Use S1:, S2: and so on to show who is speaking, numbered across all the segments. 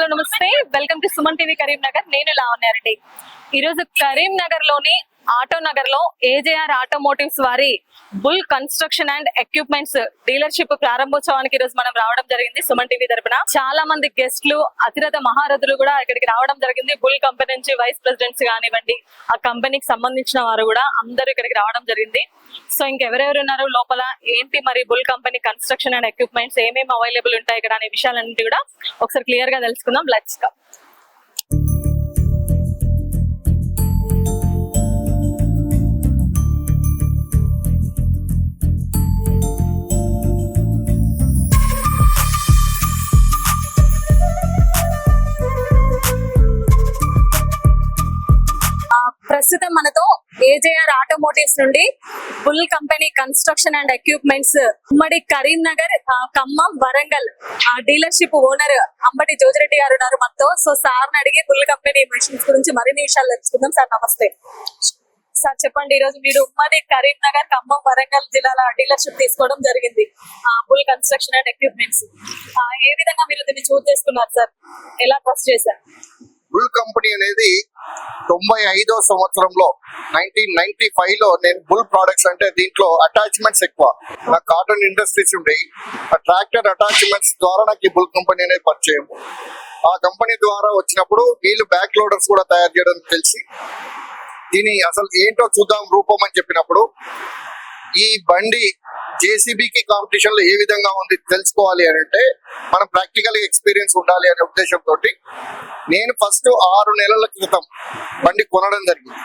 S1: a to Suman TV Karimnagar నేను లావణ్యారెడ్డి ఈరోజు కరీంనగర్లోని ఆటో నగర్లో ఏజేఆర్ ఆటోమోటివ్స్ వారి Bull construction and equipments dealership ప్రారంభోత్సవానికి ఈరోజు మనం రావడం జరిగింది సుమన్ టీవీ తరపున. చాలా మంది గెస్ట్లు అతిరథ మహారథులు కూడా ఇక్కడికి రావడం జరిగింది. బుల్ కంపెనీ నుంచి వైస్ ప్రెసిడెంట్స్ కానివ్వండి ఆ కంపెనీకి సంబంధించిన వారు కూడా అందరూ ఇక్కడికి రావడం జరిగింది. సో ఇంకెవరెవరు ఉన్నారు? లోపల ఏంటి మరి Bull company construction and equipments ఏమేమి అవైలబుల్ ఉంటాయి ఇక్కడ అనే విషయాలన్నింటి కూడా ఒకసారి క్లియర్గా తెలుసుకుందాం. లెట్స్ కమ్ ప్రస్తుతం మన ఏజేఆర్ ఆటోమోటివ్స్ నుండి Bull company construction and equipments ఉమ్మడి కరీంనగర్ ఖమ్మం వరంగల్ ఆ డీలర్షిప్ ఓనర్ అంబటి జోజిరెడ్డి గారు ఉన్నారు మనతో సో సార్ అడిగి బుల్ కంపెనీ మెషిన్స్ గురించి మరిన్ని విషయాలు తెలుసుకుందాం. సార్ నమస్తే. సార్ చెప్పండి. ఈ రోజు మీరు ఉమ్మడి కరీంనగర్ ఖమ్మం వరంగల్ జిల్లాల డీలర్షిప్ తీసుకోవడం జరిగింది. Bull construction and equipments. ఏ విధంగా మీరు దీన్ని చూస్ చేసుకున్నారు సార్? ఎలా ట్రస్ట్ చేశారు?
S2: బుల్ కంపెనీ అనేది తొంభై ఐదో సంవత్సరంలో నైన్టీన్ నైన్టీ ఫైవ్లో నేను బుల్ ప్రొడక్ట్స్ అంటే దీంట్లో అటాచ్మెంట్స్ ఎక్కువ. నా కాటన్ ఇండస్ట్రీస్ ఉండేవి ఆ ట్రాక్టర్ అటాచ్మెంట్స్ ద్వారా నాకు ఈ బుల్ కంపెనీ అనేది పరిచయం. ఆ కంపెనీ ద్వారా వచ్చినప్పుడు వీళ్ళు బ్యాక్ లోడర్స్ కూడా తయారు చేయడం తెలిసి దీని అసలు ఏంటో చూద్దాం రూపం అని చెప్పినప్పుడు ఈ బండి జేసీబీకి కాంపిటీషన్లో ఏ విధంగా ఉంది తెలుసుకోవాలి అని అంటే మనం ప్రాక్టికల్ ఎక్స్పీరియన్స్ ఉండాలి అనే ఉద్దేశంతో నేను ఫస్ట్ ఆరు నెలల క్రితం బండి కొనడం జరిగింది.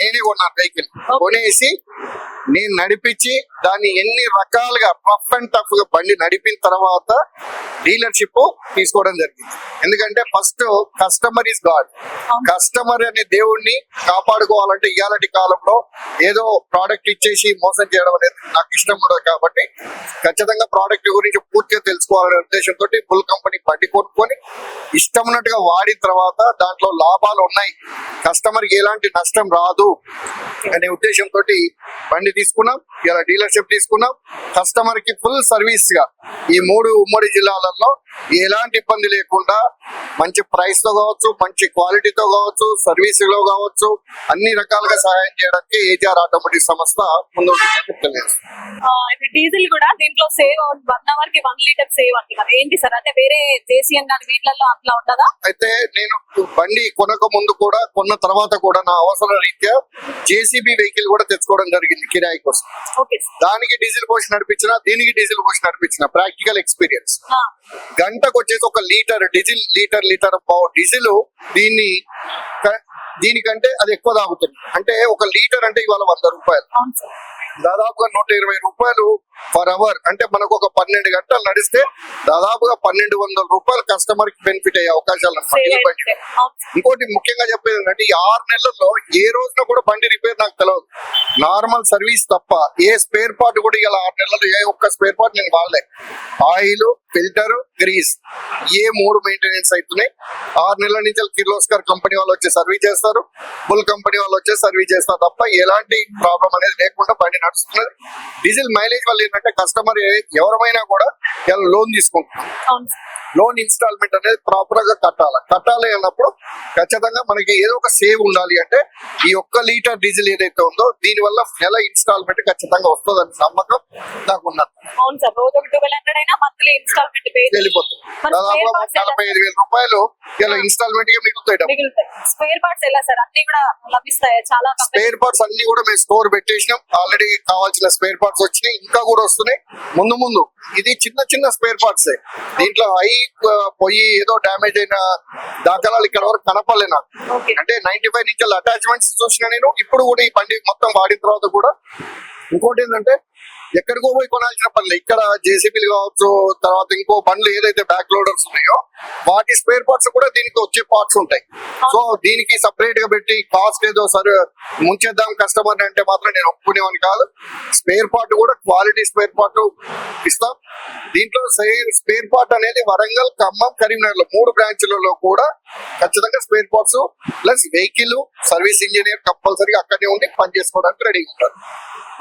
S2: నేనే కొన్నాను వెహికల్ కొనేసి నేను నడిపించి దాన్ని ఎన్ని రకాలుగా రఫ్ అండ్ టఫ్గా బండి నడిపిన తర్వాత డీలర్షిప్ తీసుకోవడం జరిగింది. ఎందుకంటే first customer is
S1: god.
S2: Customer అనే దేవుణ్ణి కాపాడుకోవాలంటే ఇవాళటి కాలంలో ఏదో ప్రోడక్ట్ ఇచ్చేసి మోసం చేయడం అనేది నాకు ఇష్టం ఉండదు కాబట్టి ఖచ్చితంగా ప్రోడక్ట్ గురించి పూర్తిగా తెలుసుకోవాలనే ఉద్దేశంతో ఫుల్ కంపెనీ బండి కొనుక్కొని ఇష్టం ఉన్నట్టుగా వాడిన తర్వాత దాంట్లో లాభాలు ఉన్నాయి. కస్టమర్కి ఎలాంటి నష్టం రాదు అనే ఉద్దేశంతో బండి తీసుకున్నాం ఇలా డీలర్షిప్ తీసుకున్నాం. కస్టమర్కి ఫుల్ సర్వీస్గా ఈ మూడు ఉమ్మడి జిల్లాలలో ఎలాంటి ఇబ్బంది లేకుండా మంచి ప్రైస్తో కావచ్చు మంచి క్వాలిటీతో కావచ్చు సర్వీస్లో కావచ్చు అన్ని రకాలుగా సహాయం చేయడానికి ఏజీఆర్ ఆటోమేటిక్ సంస్థ ముందు
S1: డీజిల్ కూడా దీంట్లో సేవ్ వన్ అవర్కి వన్ లీటర్ సేవ్ అంటున్నారు ఏంటి సార్? అంటే వేరే దేశీయం కానీ వీటిలలో అట్లా ఉంటుందా
S2: అయితే నేను బండి కొనక ముందు కూడా కొన్న తర్వాత కూడా నా అవసర రీత్యా జేసీబీ వెహికల్ కూడా తెచ్చుకోవడం జరిగింది కిరాయి కోసం. దానికి డీజిల్ పోసి నడిపించిన దీనికి డీజిల్ పోసి నడిపించిన ప్రాక్టికల్ ఎక్స్పీరియన్స్. గంటకు వచ్చేసి ఒక litre diesel litre litre diesel దీన్ని దీనికంటే అది ఎక్కువ తాగుతుంది. అంటే ఒక లీటర్ అంటే ఇవాళ వంద రూపాయలు. దాదాపుగా నూట ఇరవై రూపాయలు పర్ అవర్ అంటే మనకు ఒక పన్నెండు గంటలు నడిస్తే దాదాపుగా పన్నెండు వందల రూపాయలు కస్టమర్కి బెనిఫిట్ అయ్యే అవకాశాలు. ఇంకోటి ముఖ్యంగా చెప్పేది ఏంటంటే ఈ ఆరు నెలల్లో ఏ రోజున కూడా బండి రిపేర్ నాకు తెలియదు నార్మల్ సర్వీస్ తప్ప ఏ స్పేర్ పార్ట్ కూడా ఇలా ఆరు నెలల్లో ఏ ఒక్క స్పేర్ పార్ట్ నేను వాడలే. ఆయిల్ ఫిల్టర్ గ్రీస్ ఏ మూడు మెయింటెనెన్స్ అవుతున్నాయి ఆరు నెలల నుంచి కిర్లోస్కర్ కంపెనీ వాళ్ళు వచ్చి సర్వీస్ చేస్తారు. బుల్ కంపెనీ వాళ్ళు వచ్చి సర్వీస్ చేస్తారు తప్ప ఎలాంటి ప్రాబ్లం అనేది లేకుండా బండి నడుస్తున్నది డీజిల్ మైలేజ్ వల్ల ఏంటంటే కస్టమర్ ఎవరమైనా కూడా ఇలా లోన్ తీసుకుంటున్నారు. లోన్ ఇన్స్టాల్మెంట్ అనేది ప్రాపర్గా కట్టాలి? కట్టాలి అన్నప్పుడు ఖచ్చితంగా మనకి ఏదో ఒక సేవ్ ఉండాలి అంటే ఈ ఒక్క లీటర్ డీజిల్ ఏదైతే ఉందో దీని వల్ల నెల ఇన్స్టాల్మెంట్ ఖచ్చితంగా వస్తుందని నమ్మకం నాకు ఉన్నది దాదాపు నలభై ఐదు వేల రూపాయలు ఇలా ఇన్స్టాల్మెంట్గా మిగులుతాయి డబ్బు.
S1: మిగులుతాయి. స్పేర్ పార్ట్స్ ఎలా సార్? అన్ని కూడా లభిస్తాయి? చాలా కంపెనీ
S2: స్పేర్ పార్ట్స్ అన్ని కూడా మేము స్టోర్ పెట్టేసినాం. ఆల్రెడీ కావాల్సిన స్పేర్ పార్ట్స్ వచ్చినాయి ఇంకా కూడా వస్తున్నాయి. ముందు ముందు ఇది చిన్న చిన్న స్పేర్ పార్ట్స్ దీంట్లో హై పోయి ఏదో డ్యామేజ్ అయిన దాఖలాలు ఇక్కడ వరకు కనపడలే నాకు అంటే నైన్టీ ఫైవ్ నుంచి అటాచ్మెంట్స్ చూసిన నేను ఇప్పుడు కూడా ఈ బండి మొత్తం వాడిన తర్వాత కూడా. ఇంకోటి ఏంటంటే ఎక్కడికో పోయి కొనాల్సిన పనులు. ఇక్కడ జేసీబీలు కావచ్చు తర్వాత ఇంకో బండ్లు ఏదైతే బ్యాక్ లోడర్స్ ఉన్నాయో వాటి స్పేర్ పార్ట్స్ కూడా దీనికి వచ్చే పార్ట్స్ ఉంటాయి. సో దీనికి సపరేట్గా పెట్టి కాస్ట్ ఏదో సరే ముంచేద్దాం కస్టమర్ అంటే మాత్రం నేను ఒప్పుకునేవాని కాదు. స్పేర్ పార్ట్ కూడా క్వాలిటీ స్పేర్ పార్ట్ ఇస్తాం. దీంట్లో స్పేర్ పార్ట్ అనేది వరంగల్ ఖమ్మం కరీంనగర్లో మూడు బ్రాంచ్లలో కూడా ఖచ్చితంగా spare parts plus vehicle service engineer కంపల్సరీగా అక్కడనే ఉండి పని చేసుకోవడానికి రెడీ ఉంటారు.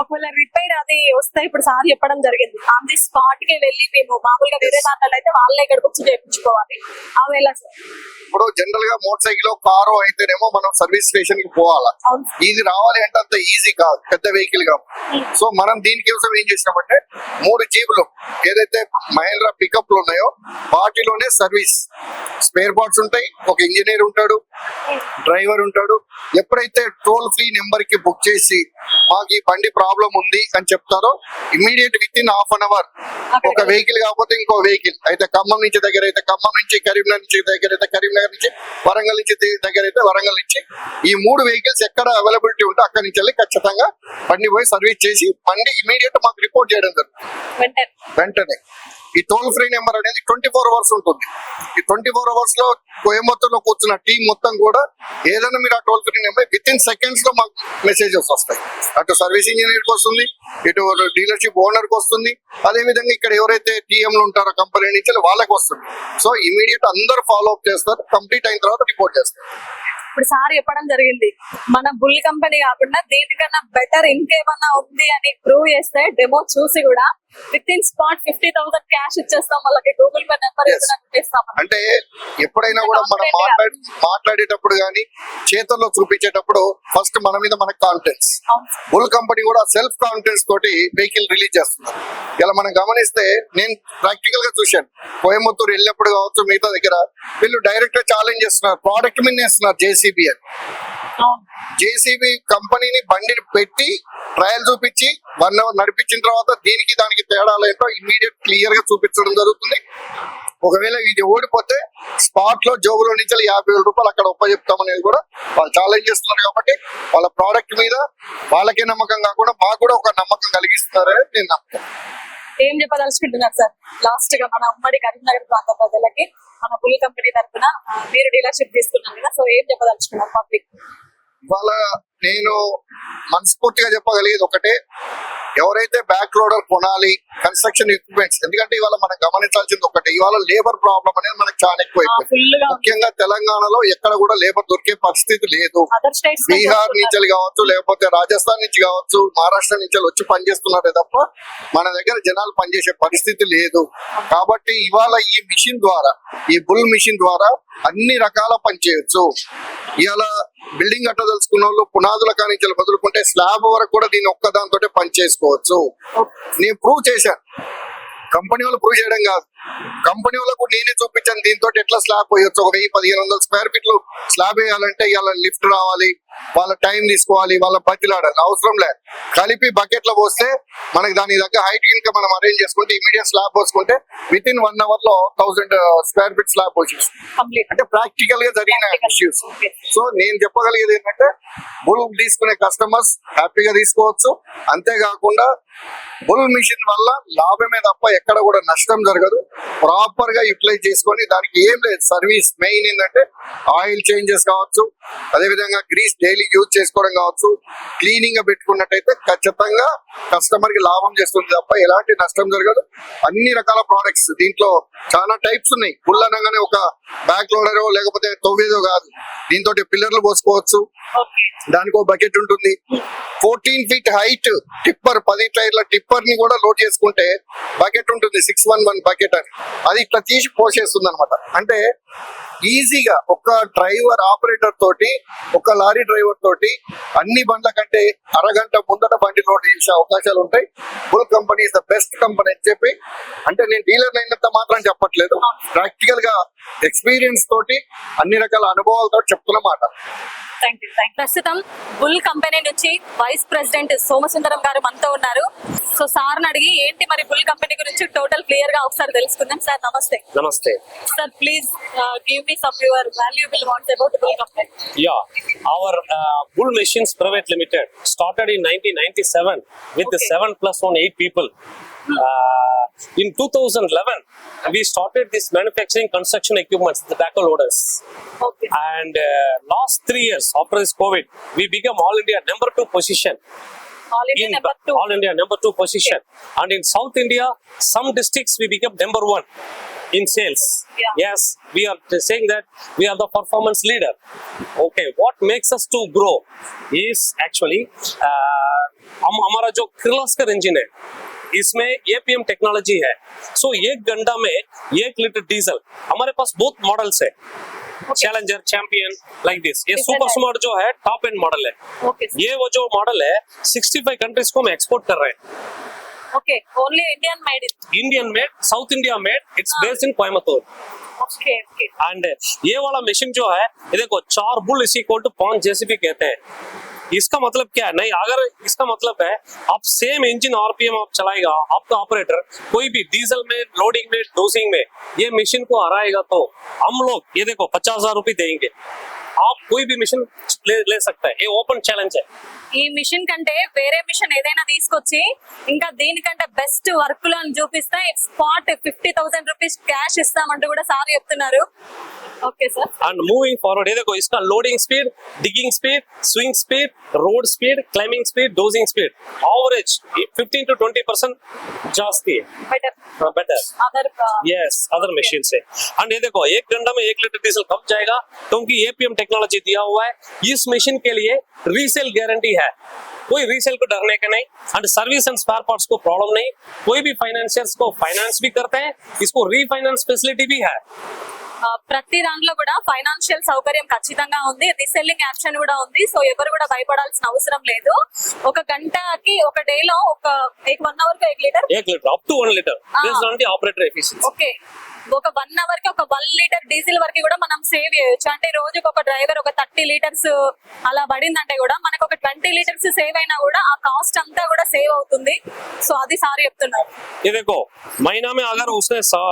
S1: ఒకవేళ రిపేర్ అది వస్తే ఇప్పుడు సార్ చెప్పడం జరిగింది. ఆన్ ది స్పాట్కి వెళ్ళి మేము మామూలుగా వేరే దాంట్లో అయితే వాళ్ళే ఇక్కడికి వచ్చి చేయించుకోవాలి. అవి ఎలా సార్?
S2: ఇప్పుడు జనరల్గా మోటార్ సైకిల్ కారు అయితేనేమో మనం సర్వీస్ స్టేషన్కి పోవాలా? ఇది రావాలి అంటే అంత ఈజీ కాదు. పెద్ద వెహికల్ కాదు సో మనం దీనికోసం ఏం చేసినామంటే మూడు జీబులు ఏదైతే మహేంద్ర పికప్లు ఉన్నాయో వాటిలోనే సర్వీస్ స్పేర్ పార్ట్స్ ఉంటాయి ఒక ఇంజనీర్ ఉంటాడు డ్రైవర్ ఉంటాడు. ఎప్పుడైతే టోల్ ఫ్రీ నెంబర్కి బుక్ చేసి మాకు ఈ బండి ప్రాబ్లం ఉంది అని చెప్తారో immediate within half an hour ఒక వెహికల్ కాకపోతే ఇంకో వెహికల్ అయితే ఖమ్మం నుంచి దగ్గర అయితే ఖమ్మం నుంచి కరీంనగర్ నుంచి దగ్గర అయితే కరీంనగర్ నుంచి వరంగల్ నుంచి దగ్గర అయితే వరంగల్ నుంచి ఈ మూడు వెహికల్స్ ఎక్కడ అవైలబిలిటీ ఉంటే అక్కడి నుంచి వెళ్ళి ఖచ్చితంగా బండి పోయి సర్వీస్ చేసి బండి ఇమీడియట్ మాకు రిపోర్ట్ చేయడం జరుగుతుంది.
S1: వెంటనే.
S2: ఈ టోల్ ఫ్రీ నెంబర్ అనేది ట్వంటీ ఫోర్ అవర్స్ ఉంటుంది. ఈ ట్వంటీ ఫోర్ అవర్స్లో కోయమొత్తంలో కూర్చున్న టీం మొత్తం కూడా ఏదైనా మీరు ఆ toll free number within సెకండ్స్లో మాకు మెసేజెస్ వస్తాయి. అటు సర్వీస్ ఇంజనీర్కి వస్తుంది ఇటు డీలర్షిప్ ఓనర్కి వస్తుంది. అదే విధంగా ఇక్కడ ఎవరైతే టీఎం ఉంటారో కంపెనీ నుంచి వాళ్ళకి వస్తుంది. సో ఇమీడియట్ అందరు ఫాలో అప్ చేస్తారు కంప్లీట్ అయిన తర్వాత రిపోర్ట్ చేస్తారు.
S1: ఇప్పుడు సార్ చెప్పడం జరిగింది మన బుల్ కంపెనీ కాకుండా దీనికన్నా బెటర్ ఇంకేమన్నా ఉంది అని ప్రూవ్ చేస్తే డెమో చూసి కూడా within spot fifty thousand cash ఇచ్చేస్తాం వాళ్ళకి గూగుల్ పే నెంబర్
S2: Yes.
S1: ఇస్తాం
S2: అంటే ఎప్పుడైనా కూడా మనం. మాట్లాడి మాట్లాడేటప్పుడు కానీ చేతుల్లో చూపించేటప్పుడు ఫస్ట్ మన మీద మనకు కాన్ఫిడెన్స్ బుల్ కంపెనీ కూడా సెల్ఫ్ కాన్ఫిడెన్స్ తోటి వెహికల్ రిలీజ్ చేస్తున్నారు. ఇలా మనం గమనిస్తే నేను ప్రాక్టికల్గా చూశాను. కోయమత్తూరు వెళ్ళినప్పుడు కావచ్చు మిగతా దగ్గర వీళ్ళు డైరెక్ట్గా ఛాలెంజ్ చేస్తున్నారు. ప్రోడక్ట్ మీద ఇస్తున్నారు జేసీబీ అని. జేసీబీ కంపెనీని బండిని పెట్టి ట్రయల్ చూపించి వన్ అవర్ నడిపించిన తర్వాత దీనికి దానికి తేడాలు ఏంటో ఇమీడియట్ క్లియర్గా చూపించడం జరుగుతుంది. ఒకవేళ ఇది ఓడిపోతే స్పాట్లో జోబులో నుంచి యాభై వేల రూపాయలు అక్కడ ఒప్ప చెప్తామనేది కూడా వాళ్ళు ఛాలెంజ్ చేస్తున్నారు కాబట్టి వాళ్ళ ప్రోడక్ట్ మీద వాళ్ళకే నమ్మకం కాకుండా మాకు కూడా ఒక నమ్మకం కలిగిస్తున్నారని నేను నమ్ముతాను
S1: ఏం చెప్పదలుచుకుంటున్నారు సార్? లాస్ట్గా మన ఉమ్మడి కరీంనగర్ ప్రాంత ప్రజలకి మన బుల్ కంపెనీ తరఫున మీరు డీలర్షిప్ తీసుకున్నాం కదా సో ఏం చెప్పదలుచుకున్నారు పబ్లిక్
S2: ఇవాళ నేను మనస్ఫూర్తిగా చెప్పగలిగేది ఒకటే ఎవరైతే బ్యాక్ లోడర్ కొనాలి కన్స్ట్రక్షన్ ఎక్విప్మెంట్స్ ఎందుకంటే ఇవాళ మనం గమనించాల్సింది ఒకటే ఇవాళ లేబర్ ప్రాబ్లం అనేది మనకు చాలా ఎక్కువ అయిపోయింది
S1: ఫుల్గా
S2: ముఖ్యంగా తెలంగాణలో ఎక్కడ కూడా లేబర్ దొరికే పరిస్థితి లేదు. బీహార్ నుంచి కావచ్చు లేకపోతే రాజస్థాన్ నుంచి కావచ్చు మహారాష్ట్ర నుంచి వచ్చి పనిచేస్తున్నారే తప్ప మన దగ్గర జనాలు పనిచేసే పరిస్థితి లేదు. కాబట్టి ఇవాళ ఈ మిషన్ ద్వారా ఈ బుల్ మిషన్ ద్వారా అన్ని రకాల పని చేయొచ్చు. ఇవాళ బిల్డింగ్ కట్టదలుచుకున్న వాళ్ళు పునాదుల కానించి మొదలుకుంటే స్లాబ్ వరకు కూడా దీన్ని ఒక్క దాంతో పని చేసుకోవచ్చు. నేను ప్రూవ్ చేశాను. కంపెనీ వాళ్ళు ప్రూవ్ చేయడం కాదు. కంపెనీ వాళ్ళకు నేనే చూపించాను. దీంతో ఎట్లా స్లాబ్ పోయొచ్చు? ఒక వెయ్యి పదిహేను వందల స్క్వేర్ ఫీట్లు స్లాబ్ వేయాలంటే ఇలా లిఫ్ట్ రావాలి వాళ్ళ టైం తీసుకోవాలి వాళ్ళ బతిలాడాలి అవసరం లే. కలిపి బకెట్లో పోస్తే మనకి దాని దగ్గర హైట్ ఇంకా మనం అరేంజ్ చేసుకుంటే ఇమీడియట్ స్లాబ్ పోసుకుంటే విత్ ఇన్ వన్ అవర్లో థౌసండ్ స్క్వేర్ ఫీట్ స్లాబ్ పోసేసి అంటే ప్రాక్టికల్గా జరిగిన. ఇష్యూస్. సో నేను చెప్పగలిగేది ఏంటంటే బుల్ తీసుకునే కస్టమర్స్ హ్యాపీగా తీసుకోవచ్చు. అంతేకాకుండా బుల్ మిషన్ వల్ల లాభమే తప్ప ఎక్కడ కూడా నష్టం జరగదు. ప్రాపర్గా యూటిలైజ్ చేసుకొని దానికి ఏం లేదు. సర్వీస్ మెయిన్ ఏంటంటే ఆయిల్ చేంజెస్ కావచ్చు అదే విధంగా గ్రీస్ డైలీ యూజ్ చేసుకోవడం కావచ్చు క్లీనింగ్గా పెట్టుకున్నట్టయితే ఖచ్చితంగా కస్టమర్కి లాభం చేస్తుంది తప్ప ఎలాంటి నష్టం జరగదు. అన్ని రకాల ప్రోడక్ట్స్ దీంట్లో చాలా టైప్స్ ఉన్నాయి. బుల్ అనగానే ఒక బ్యాక్ లోడరో లేకపోతే తొవ్వేదో కాదు. దీంతో పిల్లర్లు పోసుకోవచ్చు. దానికి ఒక బకెట్ ఉంటుంది. ఫోర్టీన్ ఫీట్ హైట్ టిప్పర్ పది టైర్ల టిప్పర్ని కూడా లోడ్ చేసుకుంటే బకెట్ ఉంటుంది. సిక్స్ వన్ వన్ బకెట్ అని అది ఇట్లా తీసి పోసేస్తుంది అనమాట అంటే ఈజీగా ఒక డ్రైవర్ ఆపరేటర్ తోటి ఒక లారీ డ్రైవర్ తోటి అన్ని బండ్ల కంటే అరగంట ముందట బండి లోడ్ చేసే అవకాశాలు ఉంటాయి. Bull company is the best company అని చెప్పి అంటే నేను డీలర్ అయినంత మాత్రం చెప్పట్లేదు. ప్రాక్టికల్గా ఎక్స్పీరియన్స్ తోటి అన్ని రకాల అనుభవాలతో చెప్తున్నమాట
S1: థ్యాంక్ యూ ప్రస్తుతం బుల్ కంపెనీ నుంచి వైస్ ప్రెసిడెంట్ సోమసుందరం గారు మనతో ఉన్నారు. సో సార్ని అడిగి ఏంటి మరి బుల్ కంపెనీ గురించి టోటల్ క్లియర్గా ఒకసారి తెలుసుకుందాం సార్ నమస్తే
S3: Namaste.
S1: Sir please give me some your valuable what's about Bull company
S3: Yeah, our uh, Bull Machines Private Limited started in 1997 with the
S1: Okay.
S3: seven plus one eight people. Uh, in 2011, we started this manufacturing construction equipment, the backhoe loaders.
S1: Okay
S3: And uh, last three years after this COVID, we became all India number two position
S1: All India
S3: in
S1: number two.
S3: All India number two position. Okay. And in South India, some districts we became number one in sales.
S1: Yeah.
S3: Yes, we are saying that we are the performance leader. Okay, what makes us to grow is actually uh, हम हमारा जो क्रिलास्कर engine है इसमें APM technology है सो so, एक घंटा में एक लीटर डीजल हमारे पास बहुत मॉडल्स है चैलेंजर चैंपियन लाइक दिस ये सुपर स्मार्ट जो है टॉप एंड मॉडल है ये वो जो मॉडल है 65 कंट्रीज़ को हम एक्सपोर्ट कर रहे हैं
S1: okay only Indian made
S3: Indian made South India made it's based in Coimbatore
S1: okay okay
S3: and ये वाला मशीन जो है ये देखो चार बुल इसी टू पाँच जेसीबी कहते हैं इसका मतलब क्या है नहीं अगर इसका मतलब है आप सेम इंजन आरपीएम आप चलाएगा आपका ऑपरेटर कोई भी डीजल में लोडिंग में डोसिंग में ये मशीन को हराएगा तो हम लोग ये देखो पचास हजार रुपये देंगे आप कोई भी मिशन ले, ले सकता है ये ओपन चैलेंज है
S1: ఈ మిషన్ కంటే వేరే మిషన్ ఏదైనా తీసుకొచ్చి ఇంకా దీనికంటే బెస్ట్ వర్క్లను చూపిస్తే spot fifty thousand rupees cash ఇస్తామంటూ కూడా సార్ చెప్తున్నారు
S3: ये देखो इसका loading speed digging speed swing speed road speed climbing speed dozing speed average 15 to 20 percent जास्ती है। Better
S1: other
S3: yes other machine से। एंड ये देखो एक घंटा में एक लीटर डीजल कम जाएगा? क्योंकि एपीएम टेक्नोलॉजी दिया हुआ है इस मशीन के लिए रीसेल गारंटी है। कोई रीसेल को डरने का नहीं and service and spare parts को प्रॉब्लम नहीं। कोई भी फाइनेंशियर्स को फाइनेंस भी करते हैं इसको रीफाइनेंस फैसिलिटी भी है।
S1: ప్రతి దాంట్లో కూడా ఫైనాన్షియల్ సౌకర్యం ఖచ్చితంగా ఉంది. రీసెల్లింగ్ ఆప్షన్ కూడా ఉంది. సో ఎవరు కూడా భయపడాల్సిన అవసరం లేదు. ఒక గంటకి ఒక డే లో ఒక
S3: one hour litre litre
S1: okay ఒక వన్ అవర్ కి ఒక వన్ లీటర్ డీజిల్ వరకు కూడా మనం సేవ్ చేయొచ్చు అంటే రోజుకి ఒక డ్రైవర్ ఒక థర్టీ లీటర్స్ అలా పడిందంటే కూడా మనకు ఒక ట్వంటీ లీటర్స్ సేవ్ అయినా కూడా ఆ కాస్ట్ అంతా కూడా సేవ్ అవుతుంది సో అది సార్ చెప్తున్నారు
S3: ये देखो महीना में अगर उसने सा-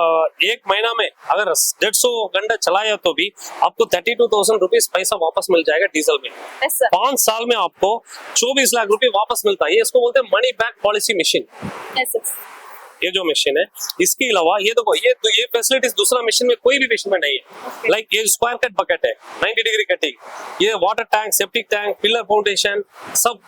S3: एक महीना में अगर डेढ़ सौ घंटा चलाया तो भी आपको थर्टी टू थाउजेंड रुपीज पैसा वापस मिल जाएगा डीजल में
S1: ఎస్ సార్
S3: पांच साल में आपको चौबीस लाख रुपए वापस मिलता है ये इसको बोलते हैं money back policy machine
S1: yes
S3: ये जो मशीन है इसके अलावा ये देखो ये तो ये फैसिलिटीज़ दूसरा मशीन में कोई भी मशीन में नहीं है. लाइक ये स्क्वायर कट बकेट है 90 डिग्री कटिंग ये water tank septic tank pillar foundation सब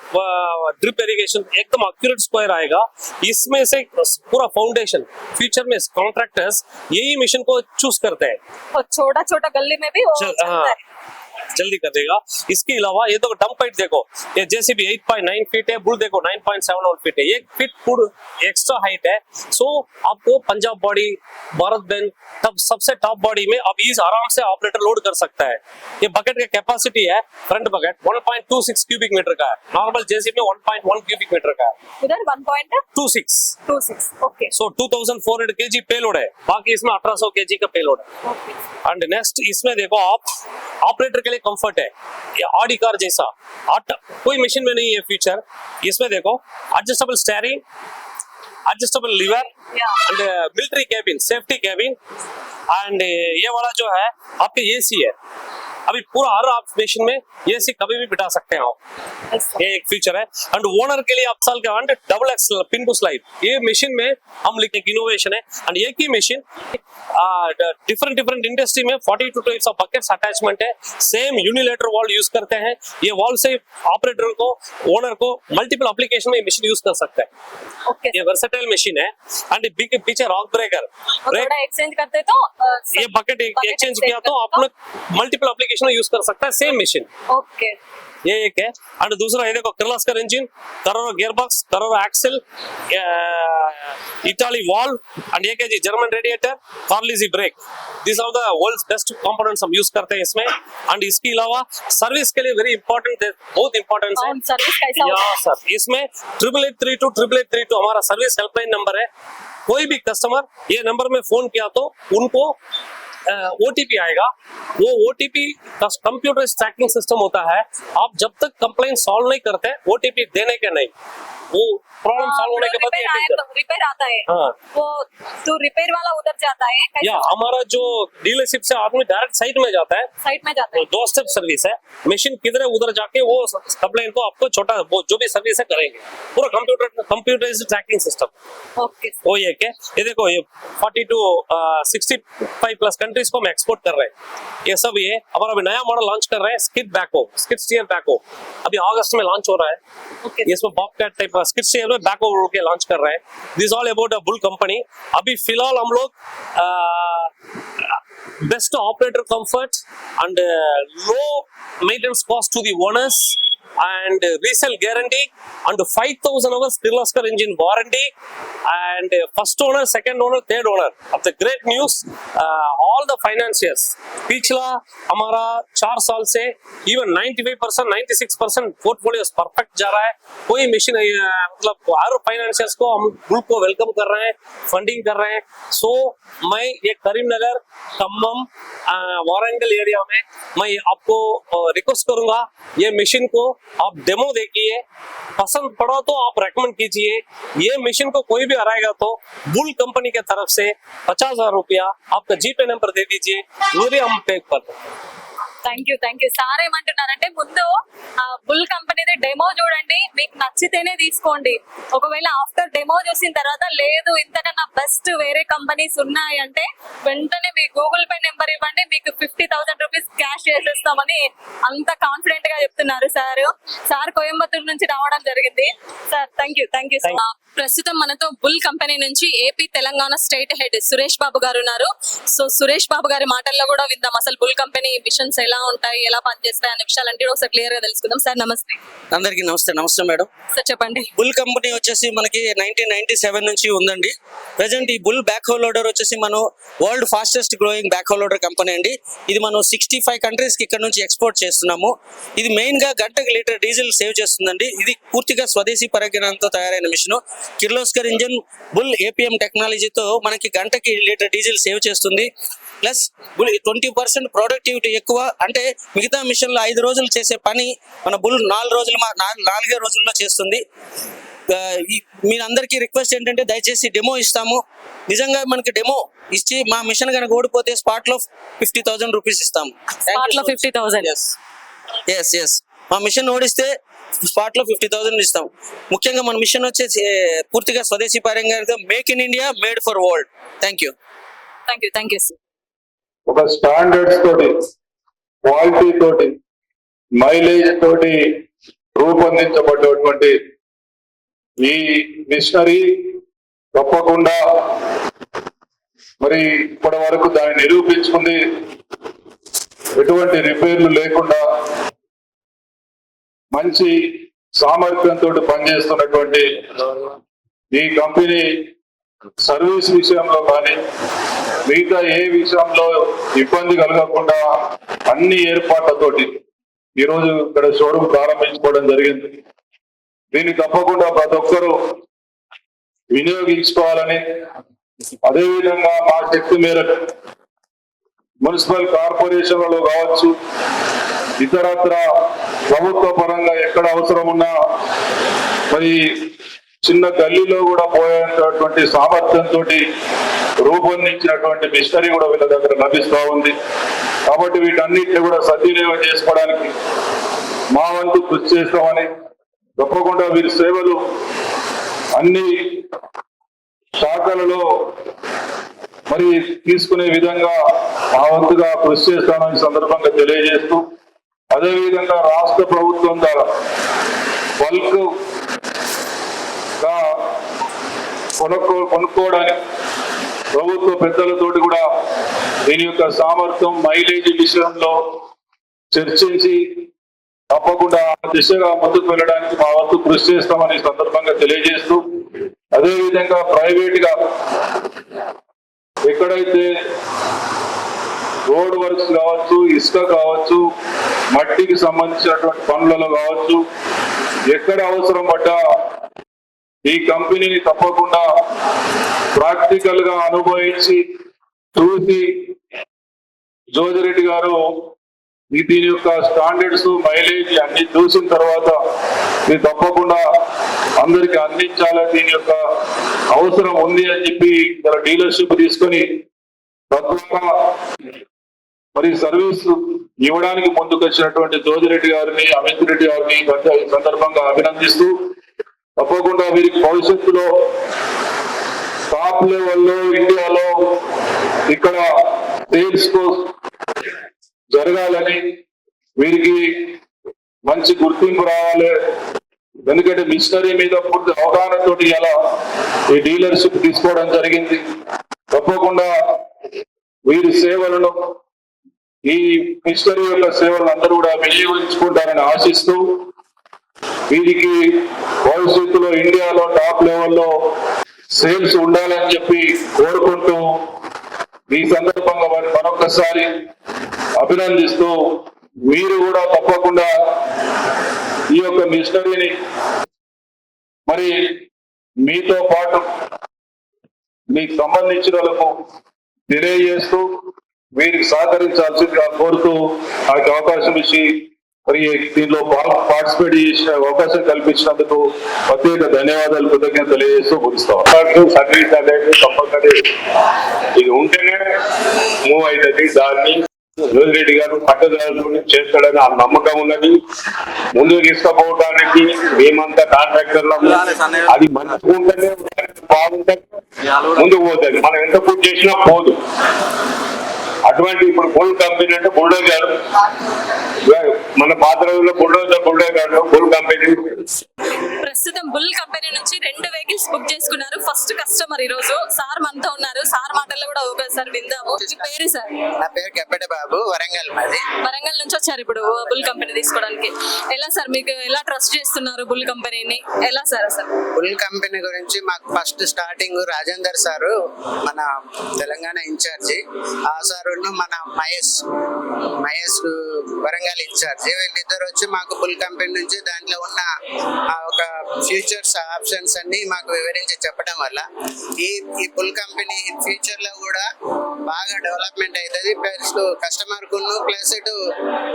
S3: ड्रिप इरिगेशन एकदम एक्यूरेट स्क्वायर आएगा। इसमें से पूरा फाउंडेशन फ्यूचर में कॉन्ट्रैक्टर्स यही मशीन को चूज़ करते हैं।
S1: और छोटा छोटा गली में भी
S3: हाँ। जल्दी कर देगा। इसके अलावा ये तो डंप हाइट देखो ये जेसीबी 8.9 फीट है बुल देखो 9.71 फीट है। एक फीट फुट एक्स्ट्रा हाइट है। सो आपको पंजाब बॉडी भारत बेन तब सबसे टॉप बॉडी में अब इस आराम से ऑपरेटर लोड कर सकता है। ये बकेट का कैपेसिटी है फ्रंट बकेट 1.26 क्यूबिक मीटर का है। नॉर्मल जेसीबी में 1.1 क्यूबिक मीटर का है।
S1: One point
S3: 26
S1: two six okay
S3: so 2400 KG payload है। बाकी इसमें 1800 केजी का पेलोड है। एंड नेक्स्ट इसमें देखो आप ऑपरेटर के लिए कंफर्ट है। ये ऑडी कार जैसा। ऑटो कोई मशीन में नहीं है फीचर इसमें देखो adjustable steering adjustable
S1: lever
S3: and military cabin safety cabin and ये वाला जो है आपके एसी है। अभी पूरा हर आप में एसी कभी भी बिठा सकते हैं आप। ये एक फीचर है। एंड ओनर के लिए आप साल का and double X pin to slide ये मशीन में हम लिखने की इनोवेशन है। एंड एक ही मशीन डिफरेंट डिफरेंट इंडस्ट्री में 42 टाइप्स ऑफ़ बकेट्स अटैचमेंट है। सेम यूनिलेटर वॉल यूज़ करते हैं। ये वॉल से ऑपरेटर को ओनर को मल्टीपल एप्लीकेशन में मशीन यूज़ कर सकता है।
S1: ओके
S3: ये वर्सेटाइल मशीन है। एंड बिग पीछे रॉक ब्रेकर ब्रेक
S1: एक्सचेंज करते तो
S3: ये बकेट एक्सचेंज किया तो अपने मल्टीपल एप्लीकेशन में यूज़ कर सकता है सेम मशीन
S1: ओके
S3: ये एक है. एंड दूसरा ये देखो Kirloskar engine Carraro gear box Carraro axle Italy wall and एक है जी German radiator कार्लिजी brake this are the world's best components हम यूज़ करते हैं इसमें. एंड इसके अलावा सर्विस के लिए वेरी इंपॉर्टेंट बहुत इंपॉर्टेंट है.
S1: सर्विस कैसा
S3: या सर इसमें triple eight three two triple eight three two हमारा सर्विस हेल्पलाइन नंबर है. कोई भी कस्टमर ये नंबर में फ़ोन किया तो उनको ओटीपी आएगा। वो ओटीपी कंप्यूटर ट्रैकिंग सिस्टम होता है। आप जब तक कंप्लेन सॉल्व नहीं करते ओटीपी देने के नहीं। वो प्रॉब्लम सॉल्व होने के बाद
S1: रिपेयर आता है।
S3: हाँ।
S1: वो तो रिपेयर वाला उधर जाता है
S3: या हमारा जो डीलरशिप से आदमी डायरेक्ट साइट में जाता है
S1: साइड में जाता
S3: वो दो स्टेप सर्विस है। मशीन किधर है उधर जाके वो कंप्लेंट को आपको छोटा वो जो भी सर्विस है करेंगे। पूरा computer computerized tracking
S1: system okay
S3: वो ये देखो ये 40 टू सिक्सटी प्लस कंट्रीज़ को हम एक्सपोर्ट कर रहे हैं। ये सब ये हमारा अभी नया मॉडल लॉन्च कर रहे हैं स्किट बैको स्किट स्टीयर बैको अभी अगस्त में लॉन्च हो रहा है। ये इसमें Bobcat type skid steer में बैको के लॉन्च कर रहे हैं। This all about a Bull company अभी फ़िलहाल हम लोग best operator comfort and low maintenance cost to the owners and resale guarantee and 5000 hours Kirloskar engine warranty and first owner, second owner, third owner. Of the great news, uh, all the financiers, पिछला हमारा चार साल से even 95 percent 96 percent portfolio perfect जा रहा है कोई mission मतलब हर फाइनेंशियर्स को हम ग्रुप को वेलकम कर रहे हैं फंडिंग कर रहे हैं सो मैं ये करीमनगर खम्मम वारंगल एरिया में मैं आपको रिक्वेस्ट करूँगा ये मशीन को आप डेमो देखिए, पसंद पड़ा तो आप रेकमेंड कीजिए। ये मशीन को कोई भी हराएगा तो बुल कंपनी के तरफ़ से पचास हज़ार रुपया आपका जीपे नंबर दे दीजिए मेरे हम पे कर
S1: thank you thank you sir ఏమంటున్నారంటే ముందు ఆ బుల్ కంపెనీది డెమో చూడండి. మీకు నచ్చితేనే తీసుకోండి. ఒకవేళ ఆఫ్టర్ డెమో చూసిన తర్వాత లేదు ఇంతకన్నా బెస్ట్ వేరే కంపెనీస్ ఉన్నాయి అంటే వెంటనే మీ గూగుల్ పే నెంబర్ ఇవ్వండి. మీకు ఫిఫ్టీ థౌసండ్ రూపీస్ క్యాష్ చేసేస్తామని అంత కాన్ఫిడెంట్గా చెప్తున్నారు సార్ సార్ కోయంబత్తూరు నుంచి రావడం జరిగింది. Sir thank you thank you
S3: Thank
S1: ప్రస్తుతం మనతో బుల్ కంపెనీ నుంచి AP Telangana state head Suresh Babu garu ఉన్నారు. సో సురేష్ బాబు గారి మాటల్లో కూడా విందాం. అసలు బుల్ కంపెనీ మిషన్స్ ఎలా ఉంటాయి ఎలా పనిచేస్తాయి అనే విషయాలంటే ఒకసారి క్లియర్గా తెలుసుకుందాం. సార్ నమస్తే.
S4: అందరికీ నమస్తే నమస్తే మేడం.
S1: సార్ చెప్పండి.
S4: బుల్ కంపెనీ వచ్చేసి మనకి నైన్టీన్ నైన్టీ సెవెన్ నుంచి ఉందండి. ప్రజెంట్ ఈ బుల్ బ్యాక్ హోల్ లోడర్ వచ్చేసి మనం world fastest growing backhoe loader company అండి. ఇది మనం సిక్స్టీ ఫైవ్ కంట్రీస్కి ఇక్కడ నుంచి ఎక్స్పోర్ట్ చేస్తున్నాము. ఇది మెయిన్గా గంటకు లీటర్ డీజిల్ సేవ్ చేస్తుందండి. ఇది పూర్తిగా స్వదేశీ పరిజ్ఞానంతో తయారైన machine. Kirloskar engine Bull APM టెక్నాలజీతో మనకి గంటకి లీటర్ డీజిల్ సేవ్ చేస్తుంది. Plus Bull twenty percent productivity ఎక్కువ. అంటే మిగతా మిషన్లో ఐదు రోజులు చేసే పని మన బుల్ నాలుగు రోజులు మా- నాలుగు- రోజుల్లో చేస్తుంది. ఆ, ఈ- మీరందరికీ రిక్వెస్ట్ ఏంటంటే దయచేసి డెమో ఇస్తాము. నిజంగా మనకి డెమో ఇచ్చి మా మిషన్ కనుక ఓడిపోతే స్పాట్లో ఫిఫ్టీ థౌసండ్ రూపీస్ ఇస్తాము
S1: ఫిఫ్టీ థౌసండ్.
S4: ఎస్ ఎస్ మా మిషన్ ఓడిస్తే స్పాట్లో ఫిఫ్టీ థౌసండ్ ఇస్తాం. ముఖ్యంగా మన మిషన్ వచ్చేసి పూర్తిగా స్వదేశీ పరంగా make in India made for world. Thank you
S1: thank you thank you sir
S5: ఒక స్టాండర్డ్స్ తోటి క్వాలిటీ తోటి మైలేజ్ తోటి రూపొందించబడ్డటువంటి ఈ మిషనరీ తప్పకుండా మరి ఇప్పటి వరకు దాన్ని నిరూపించుకుంది. ఎటువంటి రిపేర్లు లేకుండా మంచి సామర్థ్యంతో పనిచేస్తున్నటువంటి ఈ కంపెనీ సర్వీస్ విషయంలో కానీ మిగతా ఏ విషయంలో ఇబ్బంది కలగకుండా అన్ని ఏర్పాట్లతోటి ఈరోజు ఇక్కడ షోరూమ్ ప్రారంభించుకోవడం జరిగింది. దీన్ని తప్పకుండా ప్రతి ఒక్కరూ వినియోగించుకోవాలని అదేవిధంగా మా శక్తి మేరకు మున్సిపల్ కార్పొరేషన్లలో కావచ్చు ఇతరత్ర ప్రభుత్వ పరంగా ఎక్కడ అవసరం ఉన్నా మరి చిన్న గల్లీలో కూడా పోయేటటువంటి సామర్థ్యంతో రూపొందించినటువంటి మిషనరీ కూడా వీళ్ళ దగ్గర లభిస్తూ ఉంది. కాబట్టి వీటన్నిటిని కూడా సద్వినియోగం చేసుకోవడానికి మా వంతు కృషి చేస్తామని తప్పకుండా వీరి సేవలు అన్ని శాఖలలో మరి తీసుకునే విధంగా మా వంతుగా కృషి చేస్తామని సందర్భంగా తెలియజేస్తూ అదేవిధంగా రాష్ట్ర ప్రభుత్వం ద్వారా బల్క్ కొనుక్కో కొనుక్కోవడానికి ప్రభుత్వ పెద్దలతోటి కూడా దీని యొక్క సామర్థ్యం మైలేజ్ విషయంలో చర్చించి తప్పకుండా ఆ దిశగా ముందుకు వెళ్ళడానికి మా వంతు కృషి చేస్తామని సందర్భంగా తెలియజేస్తూ అదేవిధంగా ప్రైవేట్గా ఎక్కడైతే రోడ్ వర్క్స్ కావచ్చు ఇసుక కావచ్చు మట్టికి సంబంధించినటువంటి పనులలో కావచ్చు ఎక్కడ అవసరం పడ్డా ఈ కంపెనీని తప్పకుండా ప్రాక్టికల్గా అనుభవించి చూసి జోజిరెడ్డి గారు దీని యొక్క స్టాండర్డ్స్ మైలేజ్ అన్ని చూసిన తర్వాత ఇది తప్పకుండా అందరికి అందించాలి దీని యొక్క అవసరం ఉంది అని చెప్పి ఇక్కడ డీలర్షిప్ తీసుకొని తద్వారా మరి సర్వీస్ ఇవ్వడానికి ముందుకు వచ్చినటువంటి జోజిరెడ్డి గారిని అమిత్ రెడ్డి గారిని ఈ సందర్భంగా అభినందిస్తూ తప్పకుండా వీరికి భవిష్యత్తులో టాప్ లెవెల్లో ఇండియాలో ఇక్కడ సేల్స్ జరగాలని వీరికి మంచి గుర్తింపు రావాలి. ఎందుకంటే మిషనరీ మీద పూర్తి అవగాహనతోటి ఎలా ఈ డీలర్షిప్ తీసుకోవడం జరిగింది. తప్పకుండా వీరి సేవలను ఈ మిషనరీ యొక్క సేవలను అందరూ కూడా వినియోగించుకుంటారని ఆశిస్తూ వీరికి భవిష్యత్తులో ఇండియాలో టాప్ లెవెల్లో సేల్స్ ఉండాలని చెప్పి కోరుకుంటూ ఈ సందర్భంగా వారిని మరొకసారి అభినందిస్తూ మీరు కూడా తప్పకుండా ఈ యొక్క మిషనరీని మరి మీతో పాటు మీకు సంబంధించిన వాళ్ళకు తెలియజేస్తూ వీరికి సహకరించాల్సిందిగా కోరుతూ ఆ అవకాశం ఇచ్చి మరి దీనిలో పార్టిసిపేట్ చేసిన అవకాశం కల్పించినందుకు ప్రత్యేక ధన్యవాదాలు కృతజ్ఞత తెలియజేస్తూ ముగిస్తాం.
S6: సర్వీస్ అనేది తప్పనిసరి ఇది ఉంటేనే మూవ్ అవుతుంది. దాన్ని రెడ్డి గారు పట్టుదలతో చేస్తాడని ఆ నమ్మకం ఉన్నది. ముందుకు తీసుకుపోవడానికి మేమంతా కాంట్రాక్టర్లు అది మంచిగా ఉంటేనే బాగుంటే ముందుకు పోతుంది. మనం ఎంత పూర్తి చేసినా పోదు. అటువంటి ఇప్పుడు బుల్ కంపెనీ అంటే బుల్డోజర్. మన పాత రోజుల్లో బుల్డోజర్ బుల్డోజర్ బుల్ కంపెనీ
S1: ప్రస్తుతం బుల్ కంపెనీ నుంచి రెండు వెహికల్స్ బుక్ చేసుకున్నారు. ఫస్ట్ కస్టమర్ ఈ రోజు సార్ మనతో ఉన్నారు. సార్ మాటల్లో కూడా ఒకసారి విందాము. మీ పేరు సార్?
S7: నా పేరు కెప్పటి బాబు వరంగల్ మాది.
S1: వరంగల్ నుంచి వచ్చారు ఇప్పుడు బుల్ కంపెనీ తీసుకోవడానికి. ఎలా సార్ మీకు ఎలా ట్రస్ట్ చేస్తున్నారు బుల్ కంపెనీని? ఎలా సార్ అసలు?
S7: ఫుల్ కంపెనీ గురించి మాకు ఫస్ట్ స్టార్టింగ్ రాజేందర్ సారు మన తెలంగాణ ఇన్ఛార్జి. ఆ సారు మన మహేష్ మహేష్ వరంగల్ ఇన్ఛార్జ్. వీళ్ళిద్దరు వచ్చి మాకు ఫుల్ కంపెనీ నుంచి దాంట్లో ఉన్న ఆ ఒక ఫ్యూచర్స్ ఆప్షన్స్ అన్ని మాకు వివరించి చెప్పడం వల్ల ఈ ఈ ఫుల్ కంపెనీ ఫ్యూచర్లో కూడా బాగా డెవలప్మెంట్ అవుతుంది ప్లస్ కస్టమర్ కును ప్లస్ ఇటు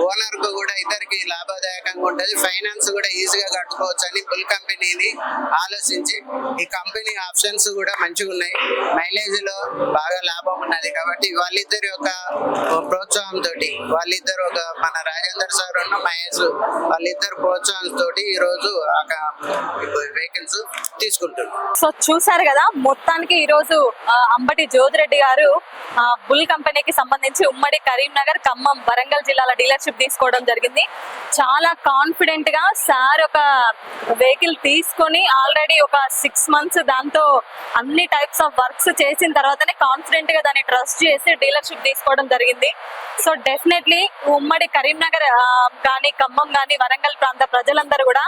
S7: ఓనర్కు కూడా ఇద్దరికి లాభదాయకంగా ఉంటుంది. ఫైనాన్స్ కూడా ఈజీగా కట్టుకోవచ్చు అని ఫుల్ కంపెనీని ఆలోచించి ఈ కంపెనీ ఆప్షన్స్ కూడా మంచిగా ఉన్నాయి మైలేజ్లో బాగా లాభం ఉన్నది కాబట్టి వాళ్ళిద్దరి యొక్క ప్రోత్సాహం తోటి వాళ్ళిద్దరు ఒక మన రాజేందర్ సార్ ఉన్న మహేష్ వాళ్ళిద్దరు ప్రోత్సాహం తోటి ఈ రోజు వెహికల్స్ తీసుకుంటున్నారు
S1: సో చూసారు కదా మొత్తానికి ఈ రోజు అంబటి జ్యోతిరెడ్డి గారు ఆ, బుల్ కంపెనీకి సంబంధించి ఉమ్మడి కరీంనగర్ ఖమ్మం వరంగల్ జిల్లాల డీలర్షిప్ తీసుకోవడం జరిగింది. చాలా కాన్ఫిడెంట్గా సార్ ఒక వెహికల్ తీసుకొని ఆల్రెడీ ఒక సిక్స్ మంత్స్ దాంతో అన్ని టైప్స్ ఆఫ్ వర్క్స్ చేసిన తర్వాతనే కాన్ఫిడెంట్గా దాన్ని ట్రస్ట్ చేసి డీలర్షిప్ చేసుకోవడం జరిగింది. సో డెఫినెట్లీ ఉమ్మడి కరీంనగర్ కానీ ఖమ్మం కానీ వరంగల్ ప్రాంత ప్రజలందరూ కూడా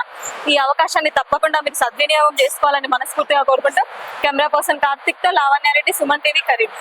S1: ఈ అవకాశాన్ని తప్పకుండా మీరు సద్వినియోగం చేసుకోవాలని మనస్ఫూర్తిగా కోరుకుంటూ camera person కార్తిక్తో Lavanya Reddy Suman TV Karim